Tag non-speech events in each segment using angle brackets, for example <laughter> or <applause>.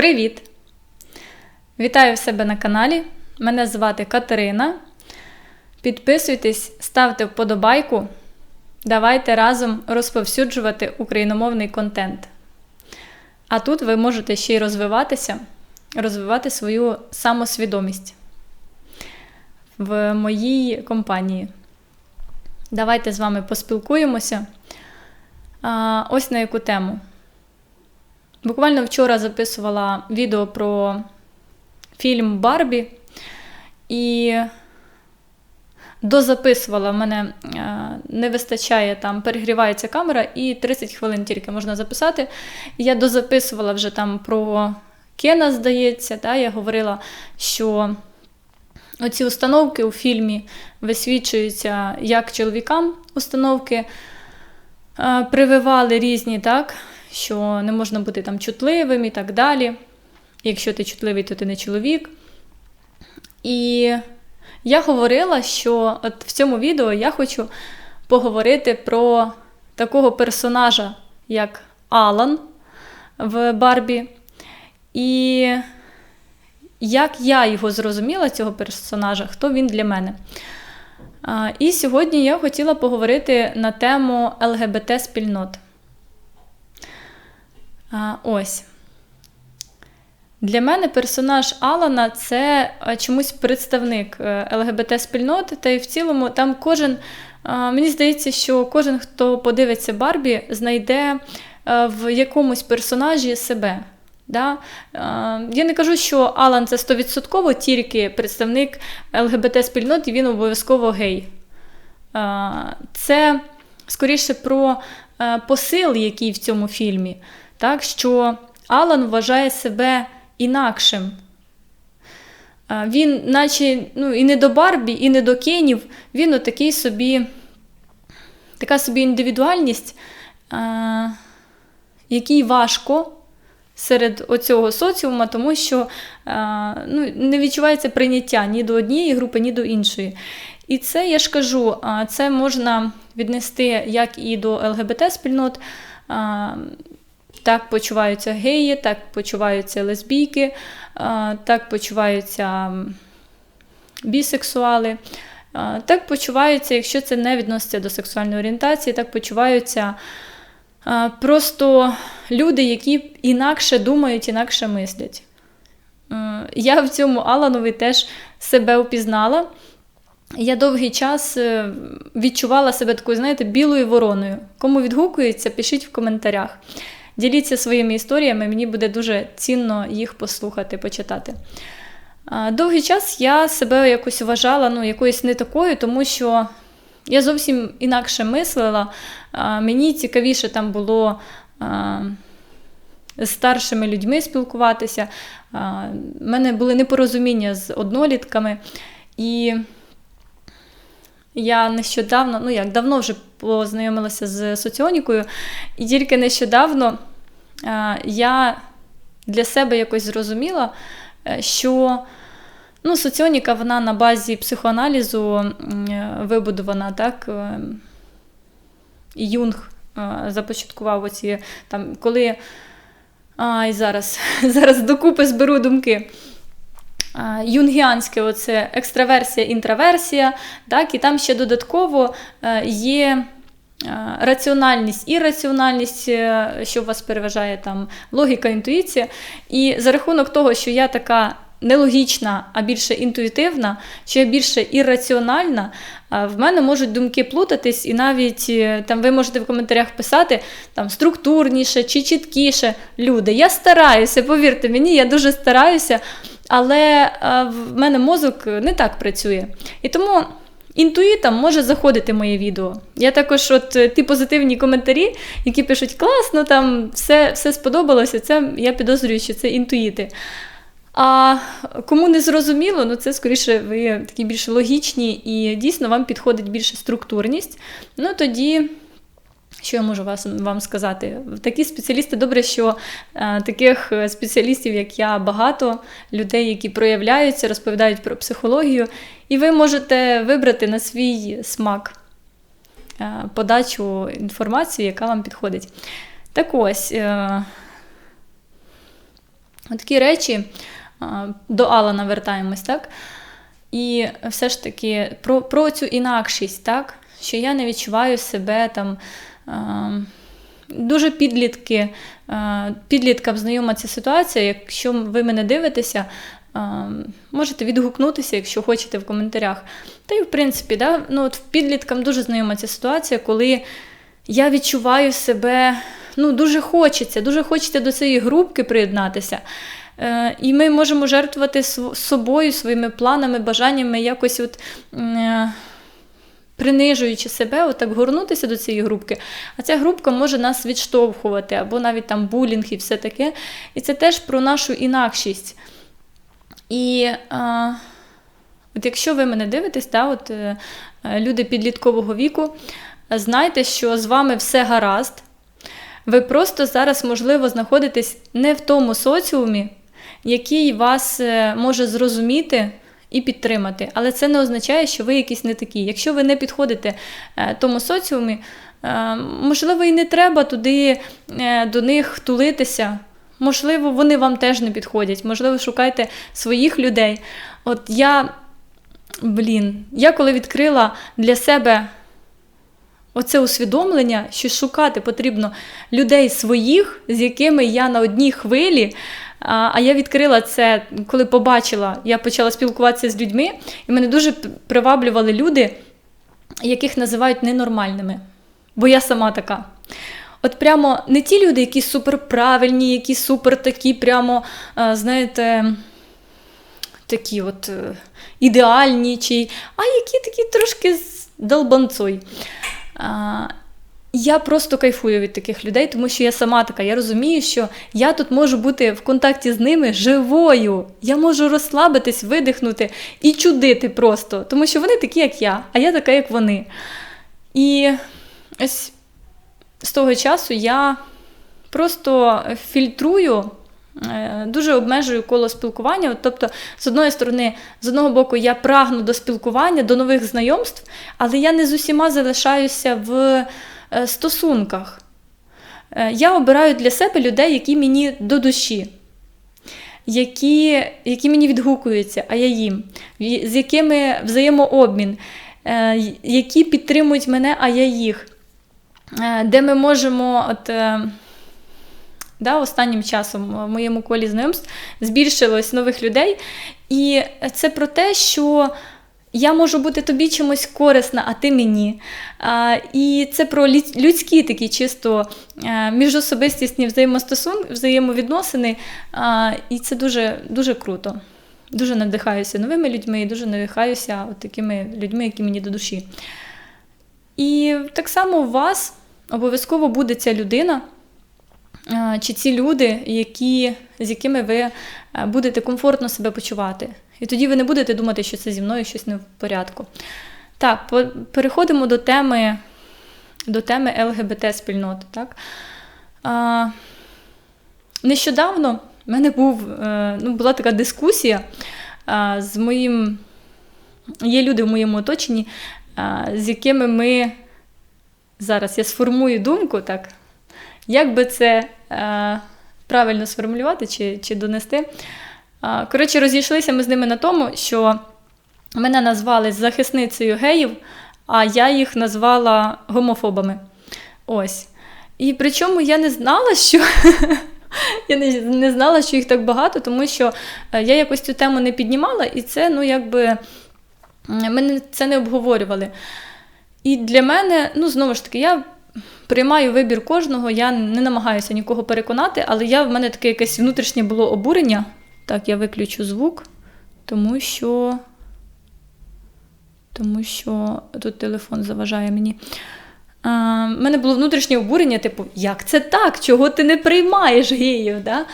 Привіт! Вітаю в себе на каналі. Мене звати Катерина. Підписуйтесь, ставте вподобайку. Давайте разом розповсюджувати україномовний контент. А тут ви можете ще й розвиватися, розвивати свою самосвідомість в моїй компанії. Давайте з вами поспілкуємося. Ось на яку тему. Буквально вчора записувала відео про фільм Барбі і дозаписувала, в мене не вистачає там, перегрівається камера, і 30 хвилин тільки можна записати. Я дозаписувала вже там про Кена, здається, та, я говорила, що оці установки у фільмі висвічуються як чоловікам установки. Прививали різні, так, що не можна бути там чутливим і так далі. Якщо ти чутливий, то ти не чоловік. І я говорила, що от в цьому відео я хочу поговорити про такого персонажа, як Алан в Барбі. І як я його зрозуміла, цього персонажа, хто він для мене. І сьогодні я хотіла поговорити на тему ЛГБТ-спільнот. Ось. Для мене персонаж Алана це чомусь представник е, ЛГБТ-спільноти, та й в цілому там кожен, мені здається, що кожен, хто подивиться Барбі, знайде е, в якомусь персонажі себе. Да? Я не кажу, що Алан це 100% тільки представник ЛГБТ-спільноти, він обов'язково гей. Це скоріше про е, посил, який в цьому фільмі, так, що Алан вважає себе інакшим. Він, наче ну, і не до Барбі, і не до Кенів, він отакий собі, така собі індивідуальність, який важко серед оцього соціума, тому що ну, не відчувається прийняття ні до однієї групи, ні до іншої. І це я ж кажу, це можна віднести як і до ЛГБТ-спільнот. Так почуваються геї, так почуваються лесбійки, так почуваються бісексуали. Так почуваються, якщо це не відноситься до сексуальної орієнтації, так почуваються просто люди, які інакше думають, інакше мислять. Я в цьому Аланові теж себе впізнала. Я довгий час е, відчувала себе такою, знаєте, білою вороною. Кому відгукується, пишіть в коментарях. Діліться своїми історіями, мені буде дуже цінно їх послухати, почитати. Довгий час я себе якось вважала ну, якоюсь не такою, тому що я зовсім інакше мислила. Мені цікавіше там було з старшими людьми спілкуватися. У мене були непорозуміння з однолітками. І я нещодавно, ну як давно вже познайомилася з соціонікою, і тільки нещодавно я для себе якось зрозуміла, е, що ну, соціоніка вона на базі психоаналізу вибудована, так? Е, і Юнг е, започаткував оці там, коли. Ай, зараз <laughs> зараз докупи зберу думки. Юнгіанське оце екстраверсія, інтраверсія, так, і там ще додатково є раціональність, ірраціональність, е, що вас переважає там логіка, інтуїція. І за рахунок того, що я така нелогічна, а більше інтуїтивна, що я більше ірраціональна, в мене можуть думки плутатись, і навіть е, там ви можете в коментарях писати там структурніше чи чіткіше. Люди, я стараюся, повірте мені, я дуже стараюся, але в мене мозок не так працює. І тому. Інтуїтам може заходити моє відео. Я також, от е, ті позитивні коментарі, які пишуть класно, там все все сподобалося, це я підозрюю, що це інтуїти. А кому не зрозуміло, ну це скоріше ви такі більш логічні і дійсно вам підходить більше структурність. Ну тоді. Що я можу вас, вам сказати? Такі спеціалісти добре, що е, таких спеціалістів, як я, багато людей, які проявляються, розповідають про психологію, і ви можете вибрати на свій смак е, подачу інформації, яка вам підходить. Так ось, е, Такі речі а, до Алана вертаємось, так? І все ж таки про, про цю інакшість, так? що я не відчуваю себе там. А, Дуже підлітки, підліткам знайома ця ситуація. Якщо ви мене дивитеся, можете відгукнутися, якщо хочете в коментарях. Та й в принципі, да, ну, от підліткам дуже знайома ця ситуація, коли я відчуваю себе, ну, дуже хочеться, дуже хочеться до цієї групки приєднатися. Е, І ми можемо жертвувати собою, своїми планами, бажаннями, якось от. Принижуючи себе, отак горнутися до цієї групки, а ця групка може нас відштовхувати, або навіть там булінг і все таке. І це теж про нашу інакшість. І а, от якщо ви мене дивитесь, та, от, е, люди підліткового віку, знайте, що з вами все гаразд. Ви просто зараз, можливо, знаходитесь не в тому соціумі, який вас е, може зрозуміти і підтримати. Але це не означає, що ви якісь не такі. Якщо ви не підходите е, тому соціумі, е, можливо, і не треба туди е, до них тулитися. Можливо, вони вам теж не підходять. Можливо, шукайте своїх людей. От я, блін, я коли відкрила для себе оце усвідомлення, що шукати потрібно людей своїх, з якими я на одній хвилі. А я відкрила це, коли побачила, я почала спілкуватися з людьми, і мене дуже приваблювали люди, яких називають ненормальними. Бо я сама така. От прямо не ті люди, які суперправильні, які супер такі, прямо, знаєте, такі от е, ідеальні, чи, а які такі трошки з долбанцой. Я просто кайфую від таких людей, тому що я сама така. Я розумію, що я тут можу бути в контакті з ними живою. Я можу розслабитись, видихнути і чудити просто, тому що вони такі, як я, а я така, як вони. І ось з того часу я просто фільтрую. Дуже обмежую коло спілкування. Тобто, з одної сторони, з одного боку, я прагну до спілкування, до нових знайомств, але я не з усіма залишаюся в стосунках. Я обираю для себе людей, які мені до душі, які які мені відгукуються, а я їм, з якими взаємообмін, які підтримують мене, а я їх, де ми можемо. от, Да, Останнім часом в моєму колі знайомств збільшилось нових людей. І це про те, що я можу бути тобі чимось корисна, а ти мені. А, І це про людські такі чисто міжособистісні взаємостосунки, взаємовідносини. А, І це дуже, дуже круто. Дуже надихаюся новими людьми і дуже надихаюся от такими людьми, які мені до душі. І так само у вас обов'язково буде ця людина чи ці люди, які, з якими ви будете комфортно себе почувати. І тоді ви не будете думати, що це зі мною щось не в порядку. Так, переходимо до теми до теми ЛГБТ-спільноти. Так? А, Нещодавно в мене був, е, ну, була така дискусія а, з моїм. Є люди в моєму оточенні, а, з якими ми зараз я сформую думку, так, як би це е, правильно сформулювати чи чи донести? Коротше, розійшлися ми з ними на тому, що мене назвали захисницею геїв, а я їх назвала гомофобами. Ось. І причому я не знала, що. <laughs> Я не, не знала, що їх так багато, тому що е, я якось цю тему не піднімала, і це, ну, якби, ми це не обговорювали. І для мене, ну, знову ж таки, я приймаю вибір кожного, я не намагаюся нікого переконати, але я, в мене таке якесь внутрішнє було обурення. Так, я виключу звук, тому що тому що тут телефон заважає мені. У мене було внутрішнє обурення, типу, як це так? Чого ти не приймаєш геїв? Да?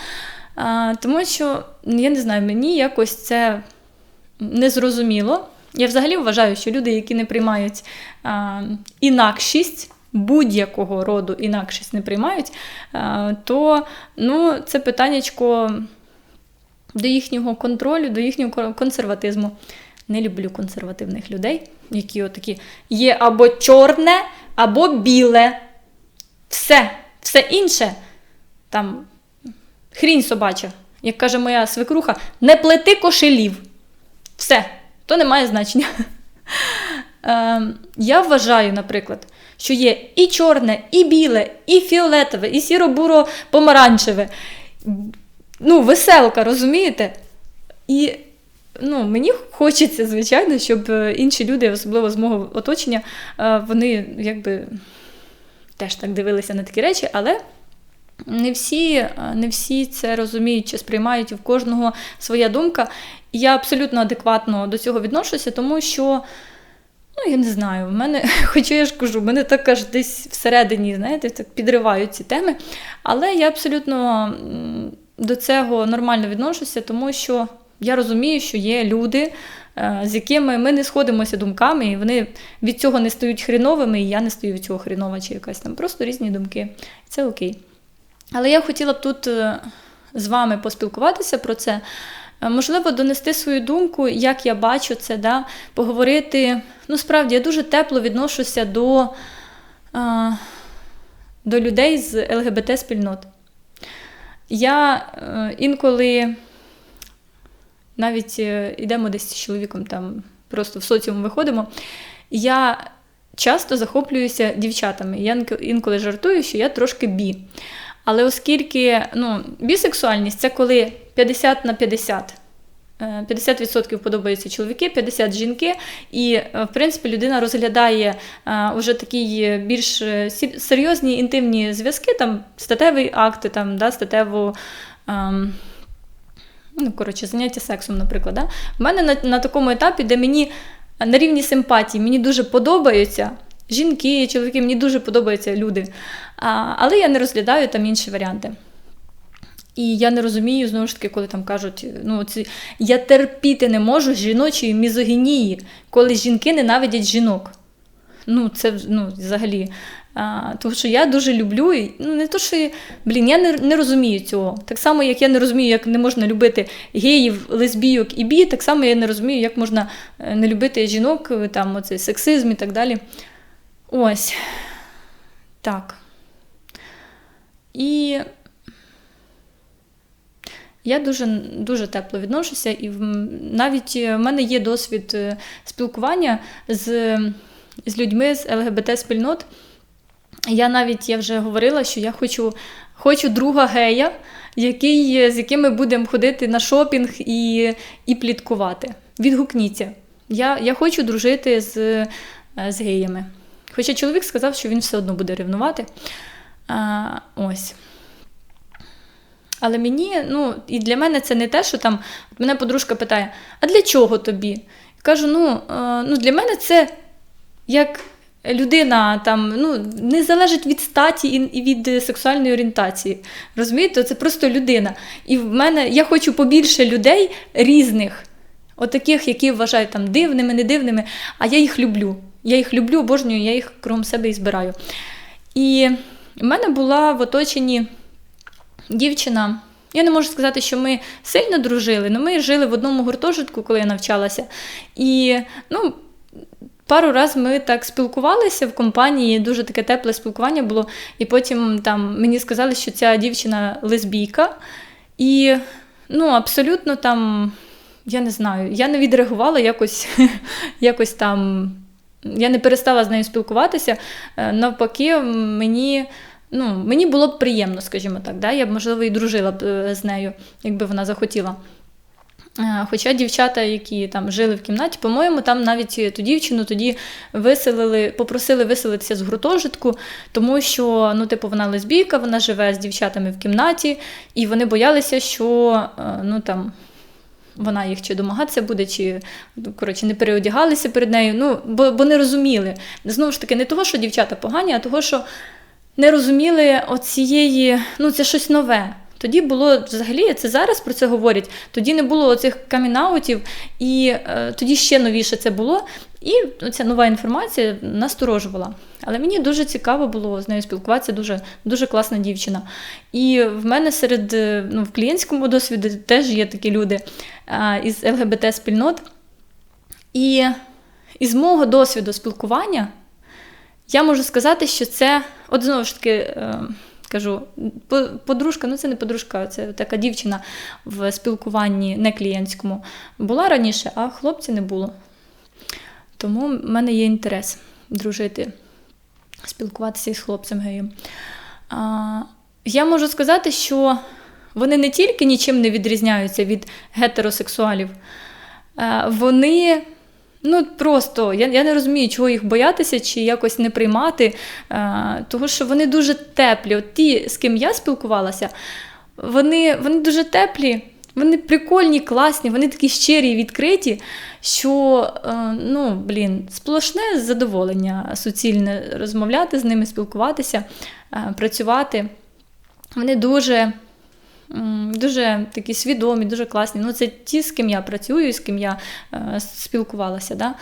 А, Тому що, я не знаю, мені якось це незрозуміло. Я взагалі вважаю, що люди, які не приймають а, інакшість, будь-якого роду інакшість не приймають, е, то ну, це питаннячко до їхнього контролю, до їхнього консерватизму. Не люблю консервативних людей, які отакі є або чорне, або біле. Все, все інше там хрінь собача. як каже моя свекруха, не плети кошелів. Все, то не має значення. <laughs> Ем, Я вважаю, наприклад, що є і чорне, і біле, і фіолетове, і сіро-буро помаранчеве. Ну, веселка, розумієте? І ну, мені хочеться, звичайно, щоб е, інші люди, особливо з мого оточення, е, вони якби теж так дивилися на такі речі, але. Не всі е, не всі це розуміють чи сприймають в кожного своя думка. Я абсолютно адекватно до цього відношуся, тому що, ну, я не знаю, в мене, <laughs> хоча я ж кажу, в мене так аж десь всередині, знаєте, так підривають ці теми. Але я абсолютно до цього нормально відношуся, тому що я розумію, що є люди, е, з якими ми не сходимося думками, і вони від цього не стають хріновими, і я не стаю від цього хрінова чи якась там просто різні думки. Це окей. Але я хотіла б тут е, з вами поспілкуватися про це. Е, можливо, донести свою думку, як я бачу це, да? поговорити. Ну, справді, я дуже тепло відношуся до, до людей з ЛГБТ-спільнот. Я інколи навіть йдемо десь з чоловіком там просто в соціум виходимо. Я часто захоплююся дівчатами. Я інколи жартую, що я трошки бі. Але оскільки ну, бісексуальність це коли 50 на 50. 50% подобаються чоловіки, 50 жінки, і, е, в принципі, людина розглядає вже такі більш е, серйозні інтимні зв'язки, там статевий акт, там, да, статеву. Ем, ну, коротше, заняття сексом, наприклад. Да? У мене на, на такому етапі, де мені на рівні симпатії мені дуже подобаються жінки, чоловіки, мені дуже подобаються люди. А, Але я не розглядаю там інші варіанти. І я не розумію, знову ж таки, коли там кажуть, ну ці я терпіти не можу жіночої мізогінії, коли жінки ненавидять жінок. Ну, це ну, взагалі. А, Тому що я дуже люблю, ну не то, що блін, я не не розумію цього. Так само, як я не розумію, як не можна любити геїв, лесбійок і бі, так само я не розумію, як можна е, не любити жінок, там оцей сексизм і так далі. Ось. Так. І я дуже дуже тепло відношуся, і навіть в мене є досвід е, спілкування з з людьми з ЛГБТ-спільнот. Я навіть я вже говорила, що я хочу хочу друга гея, який, з яким ми будемо ходити на шопінг і і пліткувати. Відгукніться. Я я хочу дружити з, е, з геями. Хоча чоловік сказав, що він все одно буде ревнувати. А, Ось. Але мені, ну, і для мене це не те, що там мене подружка питає: а для чого тобі? Кажу: ну, ну для мене це як людина там ну, не залежить від статі і від сексуальної орієнтації. Розумієте, це просто людина. І в мене я хочу побільше людей різних, отаких, які вважають там дивними, не дивними, а я їх люблю. Я їх люблю, обожнюю, я їх крім себе і збираю. І в мене була в оточенні дівчина. Я не можу сказати, що ми сильно дружили, але ми жили в одному гуртожитку, коли я навчалася. І ну, пару разів ми так спілкувалися в компанії, дуже таке тепле спілкування було. І потім там мені сказали, що ця дівчина лесбійка. І ну, абсолютно там, я не знаю, я не відреагувала якось, <laughs> якось там. Я не перестала з нею спілкуватися. Е, навпаки, мені ну, мені було б приємно, скажімо так. Да? Я б, можливо, і дружила б е, з нею, якби вона захотіла. Е, хоча дівчата, які там жили в кімнаті, по-моєму, там навіть ту дівчину тоді виселили, попросили виселитися з гуртожитку, тому що ну, типу, вона лесбійка, вона живе з дівчатами в кімнаті, і вони боялися, що ну, там, вона їх чи домагатися буде, чи коротше, не переодягалися перед нею. Ну, бо, бо не розуміли. Знову ж таки, не того, що дівчата погані, а того, що не розуміли оцієї, ну це щось нове. Тоді було взагалі, це зараз про це говорять. Тоді не було оцих камінаутів, і е, тоді ще новіше це було. І ця нова інформація насторожувала. Але мені дуже цікаво було з нею спілкуватися, дуже дуже класна дівчина. І в мене серед е, ну, в клієнтському досвіді теж є такі люди е, із ЛГБТ-спільнот. І із мого досвіду спілкування я можу сказати, що це, от знову ж таки, е, кажу, подружка, ну це не подружка, це така дівчина в спілкуванні не клієнтському була раніше, а хлопці не було. Тому в мене є інтерес дружити, спілкуватися із хлопцем геєм. Я можу сказати, що вони не тільки нічим не відрізняються від гетеросексуалів, а, вони. Ну, просто я я не розумію, чого їх боятися чи якось не приймати, а, тому що вони дуже теплі. От Ті, з ким я спілкувалася, вони, вони дуже теплі. Вони прикольні, класні, вони такі щирі і відкриті, що е, ну, блін, сплошне задоволення суцільне розмовляти з ними, спілкуватися, е, працювати. Вони дуже дуже такі свідомі, дуже класні. Ну, Це ті, з ким я працюю, з ким я е, спілкувалася. Да?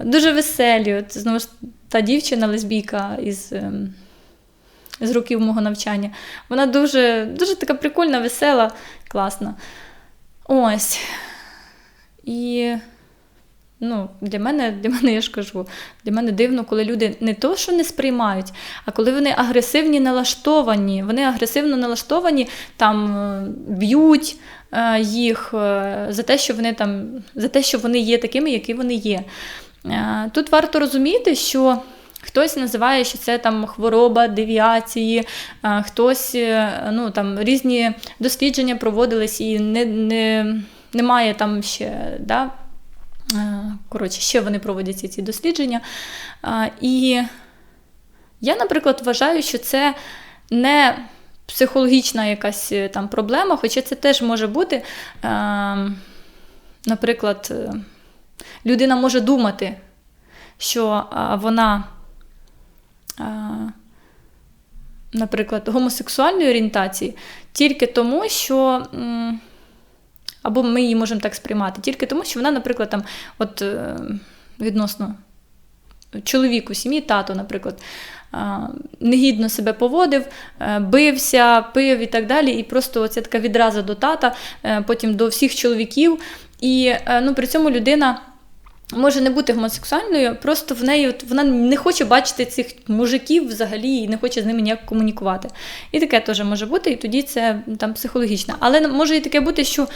Дуже веселі. От, Знову ж та дівчина лесбійка із. е, з років мого навчання. Вона дуже дуже така прикольна, весела, класна. Ось. І ну, для мене, для мене, я ж кажу, для мене дивно, коли люди не то, що не сприймають, а коли вони агресивні налаштовані, вони агресивно налаштовані, там е, б'ють е, їх е, за те, що вони там, за те, що вони є такими, які вони є. Тут варто розуміти, що. Хтось називає, що це там хвороба девіації, хтось ну, там різні дослідження проводились і не, не, немає там ще. да, Коротше, ще вони проводять ці дослідження. І я, наприклад, вважаю, що це не психологічна якась е, там проблема, хоча це теж може бути, наприклад, е, людина може думати, що вона наприклад, гомосексуальної орієнтації тільки тому, що. Або ми її можемо так сприймати, тільки тому, що вона, наприклад, там, от е, відносно чоловіку, сім'ї, тато, наприклад, негідно себе поводив, е, бився, пив і так далі. І просто оця така відраза до тата, е, потім до всіх чоловіків. І ну, при цьому людина може не бути гомосексуальною, просто в неї от, вона не хоче бачити цих мужиків взагалі і не хоче з ними ніяк комунікувати. І таке теж може бути, і тоді це там психологічно. Але може і таке бути, що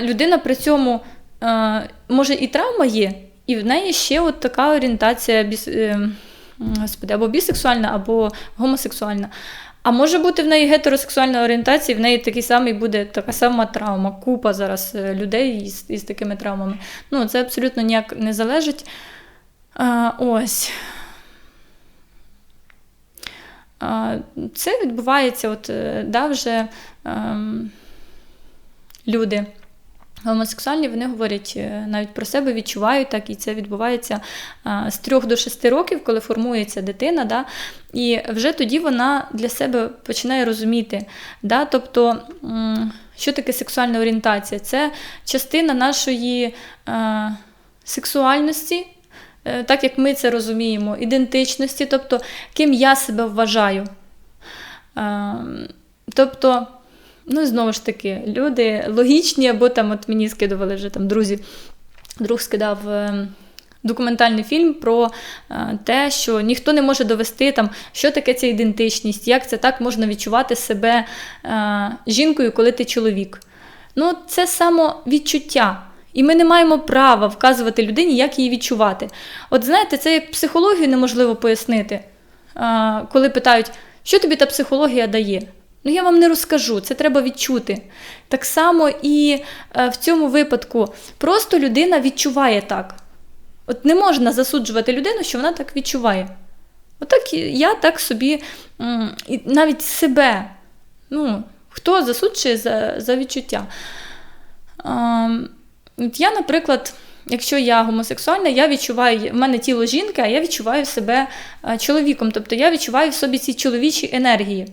людина при цьому е, може і травма є, і в неї ще от така орієнтація біс, е, господи, або бісексуальна, або гомосексуальна. А може бути в неї гетеросексуальна орієнтація, в неї такий самий буде така сама травма. Купа зараз е, людей із, із такими травмами. Ну, Це абсолютно ніяк не залежить. А, Ось. А, Це відбувається, от, е, да, вже а, ем, люди. Гомосексуальні вони говорять е, навіть про себе, відчувають так, і це відбувається з 3 до 6 років, коли формується дитина. Да, І вже тоді вона для себе починає розуміти. Да, Тобто, що таке сексуальна орієнтація? Це частина нашої сексуальності, е, так як ми це розуміємо, ідентичності, тобто, ким я себе вважаю. Тобто. Ну, знову ж таки, люди логічні, або там от мені скидували вже там друзі, друг скидав. Е, документальний фільм про е, те, що ніхто не може довести, там, що таке ця ідентичність, як це так можна відчувати себе е, жінкою, коли ти чоловік. Ну, Це самовідчуття. І ми не маємо права вказувати людині, як її відчувати. От знаєте, це як психологію неможливо пояснити, коли питають, що тобі та психологія дає. Ну, я вам не розкажу, це треба відчути. Так само і е, в цьому випадку просто людина відчуває так. От не можна засуджувати людину, що вона так відчуває. Отак я так собі, навіть себе. Ну, Хто засуджує за за відчуття? От Я, наприклад, якщо я гомосексуальна, я відчуваю, в мене тіло жінки, а я відчуваю себе е, чоловіком. Тобто я відчуваю в собі ці чоловічі енергії.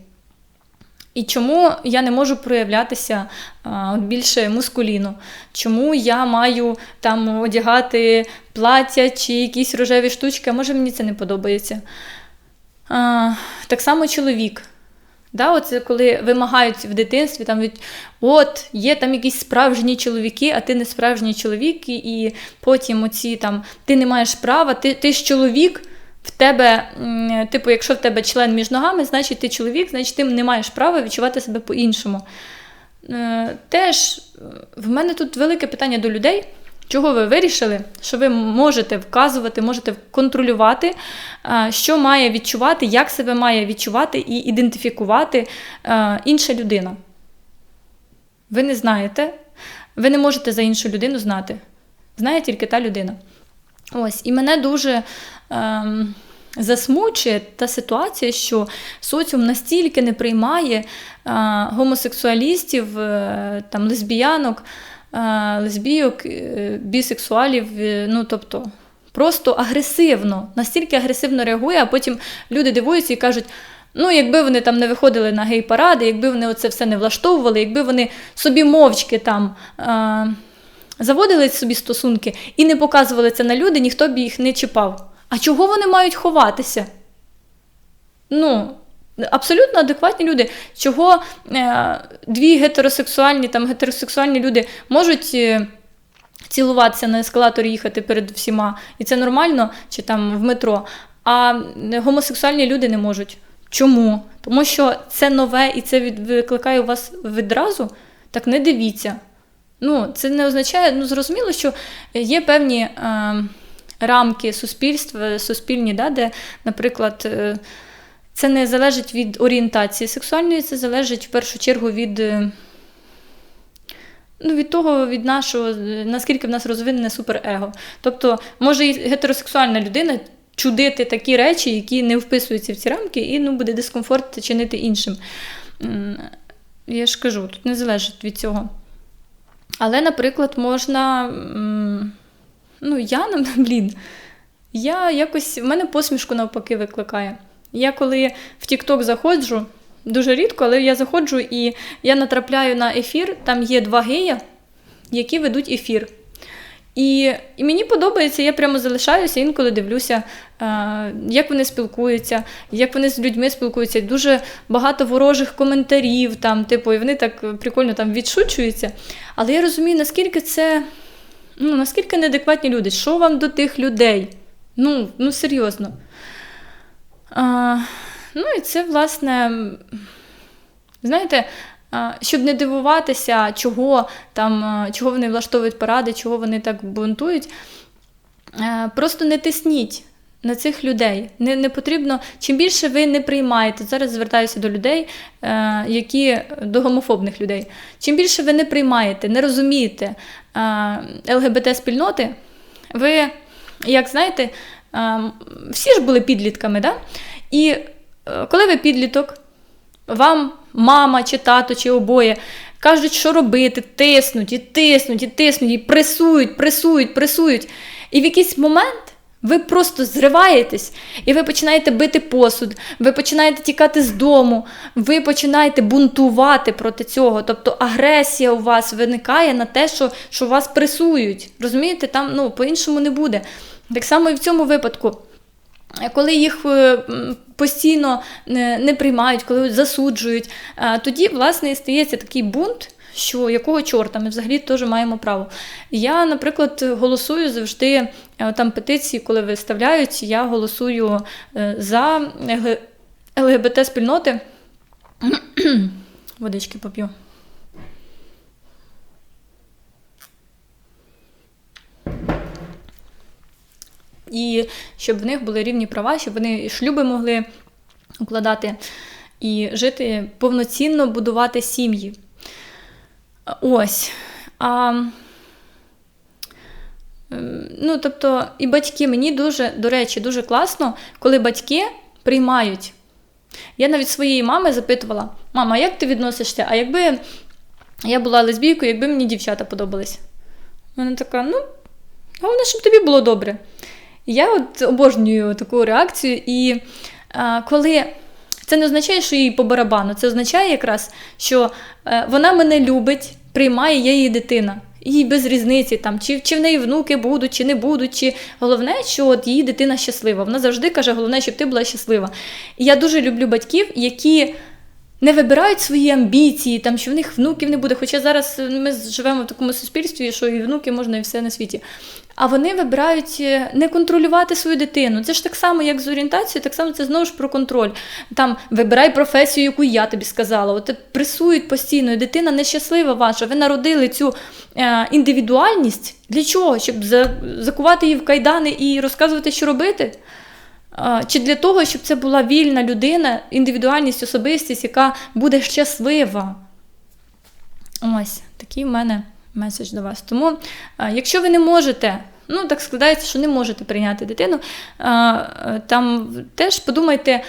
І чому я не можу проявлятися а, більше мускуліно? Чому я маю там одягати плаття чи якісь рожеві штучки, а може мені це не подобається? А, Так само чоловік. Да, Оце коли вимагають в дитинстві, там від от є там якісь справжні чоловіки, а ти не справжній чоловік, і потім оці там ти не маєш права, ти ти ж чоловік. В тебе, типу, якщо в тебе член між ногами, значить ти чоловік, значить ти не маєш права відчувати себе по-іншому. Е, Теж в мене тут велике питання до людей. Чого ви вирішили, що ви можете вказувати, можете контролювати, е, що має відчувати, як себе має відчувати і ідентифікувати е, інша людина? Ви не знаєте, ви не можете за іншу людину знати. Знає тільки та людина. Ось, і мене дуже засмучує та ситуація, що соціум настільки не приймає е, гомосексуалістів, е, там, лесбіянок, е, лесбійок, бісексуалів, ну тобто. Просто агресивно, настільки агресивно реагує, а потім люди дивуються і кажуть: ну, якби вони там не виходили на гей-паради, якби вони оце все не влаштовували, якби вони собі мовчки там е, заводили собі стосунки і не показували це на люди, ніхто б їх не чіпав. А чого вони мають ховатися? Ну, абсолютно адекватні люди. Чого е, дві гетеросексуальні, там, гетеросексуальні люди можуть. Е, Цілуватися на ескалаторі їхати перед всіма, і це нормально, чи там в метро. А гомосексуальні люди не можуть. Чому? Тому що це нове і це викликає у вас відразу. Так не дивіться. Ну, це не означає, ну зрозуміло, що є певні е, рамки суспільства, суспільні, да, де, наприклад, е, це не залежить від орієнтації сексуальної, це залежить в першу чергу від. Е, Ну, від того, від нашого, наскільки в нас розвинене суперего. Тобто, може і гетеросексуальна людина чудити такі речі, які не вписуються в ці рамки, і ну, буде дискомфорт чинити іншим. Я ж кажу, тут не залежить від цього. Але, наприклад, можна. Ну, я, <laughs> блін, я якось. в мене посмішку навпаки викликає. Я коли в TikTok заходжу. Дуже рідко, але я заходжу і я натрапляю на ефір, там є два гея, які ведуть ефір. І і мені подобається, я прямо залишаюся, інколи дивлюся, е, як вони спілкуються, як вони з людьми спілкуються. Дуже багато ворожих коментарів, там, типу, і вони так прикольно там відшучуються. Але я розумію, наскільки це ну, наскільки неадекватні люди. Що вам до тих людей? Ну, ну серйозно. А, Ну і це, власне, знаєте, щоб не дивуватися, чого там, чого вони влаштовують паради, чого вони так бунтують. Просто не тисніть на цих людей. Не не потрібно, чим більше ви не приймаєте, зараз звертаюся до людей, е, які до гомофобних людей. Чим більше ви не приймаєте, не розумієте ЛГБТ-спільноти, ви, як знаєте, всі ж були підлітками, да? і Е, коли ви підліток, вам мама чи тато, чи обоє кажуть, що робити, тиснуть, і тиснуть, і тиснуть, і пресують, пресують, пресують. І в якийсь момент ви просто зриваєтесь, і ви починаєте бити посуд, ви починаєте тікати з дому, ви починаєте бунтувати проти цього. Тобто агресія у вас виникає на те, що що вас пресують. Розумієте, там ну, по-іншому не буде. Так само і в цьому випадку. Коли їх е, постійно не приймають, коли засуджують, тоді, власне, і стається такий бунт. Що якого чорта ми взагалі теж маємо право. Я, наприклад, голосую завжди е, там петиції, коли виставляють, я голосую е, за ЛГБТ-спільноти. <clears throat> Водички поп'ю. і щоб в них були рівні права, щоб вони шлюби могли укладати і жити повноцінно будувати сім'ї. Ось. А, ем, Ну, тобто, і батьки мені дуже, до речі, дуже класно, коли батьки приймають. Я навіть своєї мами запитувала: мама, як ти відносишся? А якби я була лесбійкою, якби мені дівчата подобались? Вона така: ну, головне, щоб тобі було добре. Я от обожнюю таку реакцію, і а, коли це не означає, що їй по барабану, це означає якраз, що е, вона мене любить, приймає я її дитина. Їй без різниці, там, чи чи в неї внуки будуть, чи не будуть. Чи Головне, що от її дитина щаслива. Вона завжди каже, головне, щоб ти була щаслива. І я дуже люблю батьків, які не вибирають свої амбіції, там, що в них внуків не буде. Хоча зараз ми живемо в такому суспільстві, що і внуки можна, і все на світі. А вони вибирають е, не контролювати свою дитину. Це ж так само, як з орієнтацією, так само це знову ж про контроль. Там вибирай професію, яку я тобі сказала. От пресують постійно. Дитина нещаслива ваша. Ви народили цю е, індивідуальність. Для чого? Щоб за, закувати її в кайдани і розказувати, що робити? Е, чи для того, щоб це була вільна людина, індивідуальність, особистість, яка буде щаслива? Ось такий в мене меседж до вас. Тому, якщо ви не можете, ну так складається, що не можете прийняти дитину, там теж подумайте,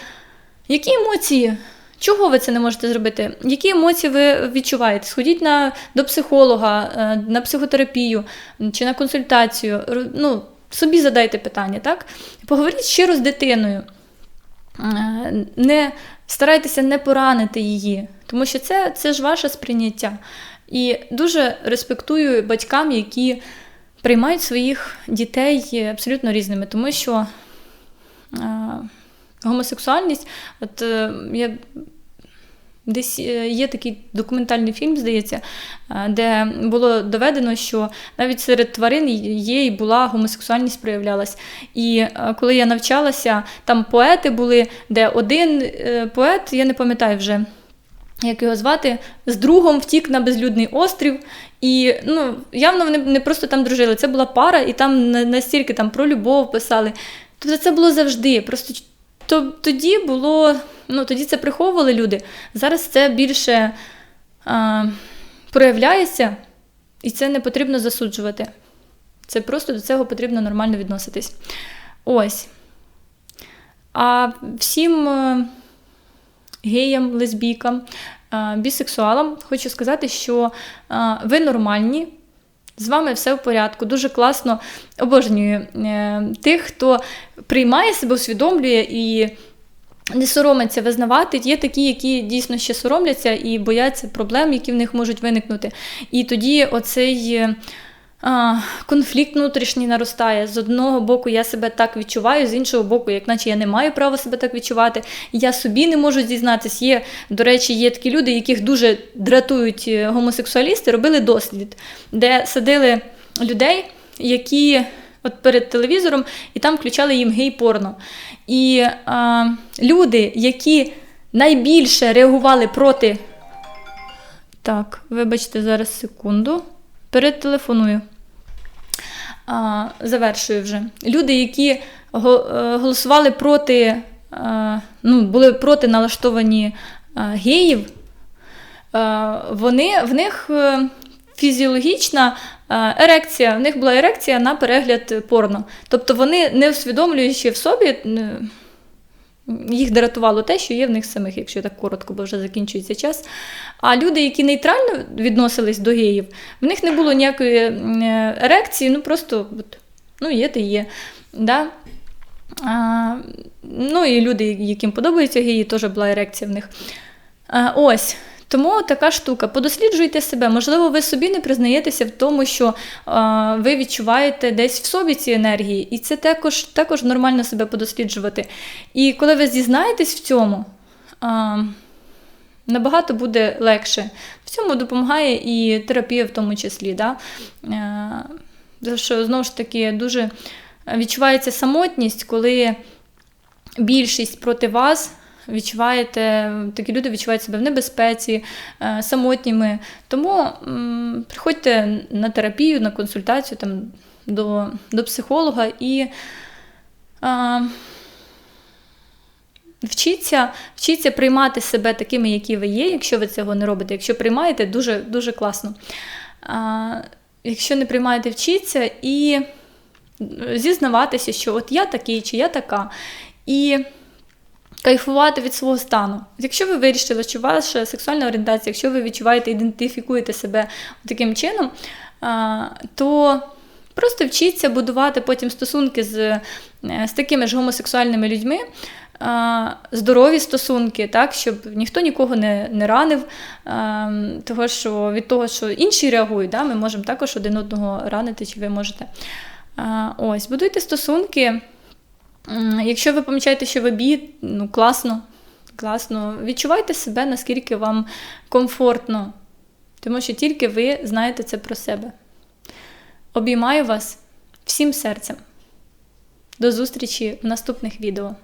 які емоції. Чого ви це не можете зробити? Які емоції ви відчуваєте? Сходіть на, до психолога, на психотерапію чи на консультацію. Ну, Собі задайте питання, так? Поговоріть щиро з дитиною. Не Старайтеся не поранити її, тому що це, це ж ваше сприйняття. І дуже респектую батькам, які приймають своїх дітей абсолютно різними, тому що е, гомосексуальність, от е, я. Десь е, є такий документальний фільм, здається, де було доведено, що навіть серед тварин є і була гомосексуальність проявлялась. І коли я навчалася, там поети були, де один поет, я не пам'ятаю вже як його звати, з другом втік на безлюдний острів. І ну, явно вони не просто там дружили. Це була пара, і там настільки там про любов писали. Тобто це було завжди. Просто то, тоді було, ну тоді це приховували люди. Зараз це більше а, проявляється, і це не потрібно засуджувати. Це просто до цього потрібно нормально відноситись. Ось. А всім геям, лесбійкам, бісексуалам хочу сказати, що ви нормальні. З вами все в порядку. Дуже класно обожнюю е, тих, хто приймає себе, усвідомлює і не соромиться визнавати. Є такі, які дійсно ще соромляться і бояться проблем, які в них можуть виникнути. І тоді оцей конфлікт внутрішній наростає. З одного боку, я себе так відчуваю, з іншого боку, як наче я не маю права себе так відчувати. Я собі не можу зізнатися. Є, до речі, є такі люди, яких дуже дратують е, гомосексуалісти, робили дослід, де садили людей, які. От перед телевізором, і там включали їм гей-порно. І а, люди, які найбільше реагували проти. Так, вибачте, зараз секунду. Перетелефоную а, завершую вже. Люди, які е, голосували проти, а, ну, були проти налаштовані а, геїв, а, вони, в них е, фізіологічна ерекція, в них була ерекція на перегляд порно. Тобто вони, не усвідомлюючи в собі, їх дратувало те, що є в них самих, якщо так коротко, бо вже закінчується час. А люди, які нейтрально відносились до геїв, в них не було ніякої ерекції, ну просто ну є та є. Да? А, Ну і люди, яким подобаються геї, теж була ерекція в них. А, Ось. Тому така штука. Подосліджуйте себе. Можливо, ви собі не признаєтеся в тому, що а, ви відчуваєте десь в собі ці енергії, і це також також нормально себе подосліджувати. І коли ви зізнаєтесь в цьому, а, набагато буде легше. В цьому допомагає і терапія, в тому числі. Да? А, що знову ж таки дуже відчувається самотність, коли більшість проти вас відчуваєте, такі люди відчувають себе в небезпеці, е, самотніми. Тому приходьте на терапію, на консультацію там, до до психолога і а, вчіться, вчіться приймати себе такими, які ви є, якщо ви цього не робите. Якщо приймаєте, дуже дуже класно. А, Якщо не приймаєте, вчіться і зізнаватися, що от я такий чи я така. І кайфувати від свого стану. Якщо ви вирішили, що ваша сексуальна орієнтація, якщо ви відчуваєте, ідентифікуєте себе таким чином, то просто вчіться будувати потім стосунки з, е, з такими ж гомосексуальними людьми. Здорові стосунки, так, щоб ніхто нікого не не ранив, того, що від того, що інші реагують, да, ми можемо також один одного ранити, чи ви можете. Ось, Будуйте стосунки, Якщо ви помічаєте, що ви бі, ну класно, Класно. Відчувайте себе, наскільки вам комфортно, тому що тільки ви знаєте це про себе. Обіймаю вас всім серцем. До зустрічі в наступних відео.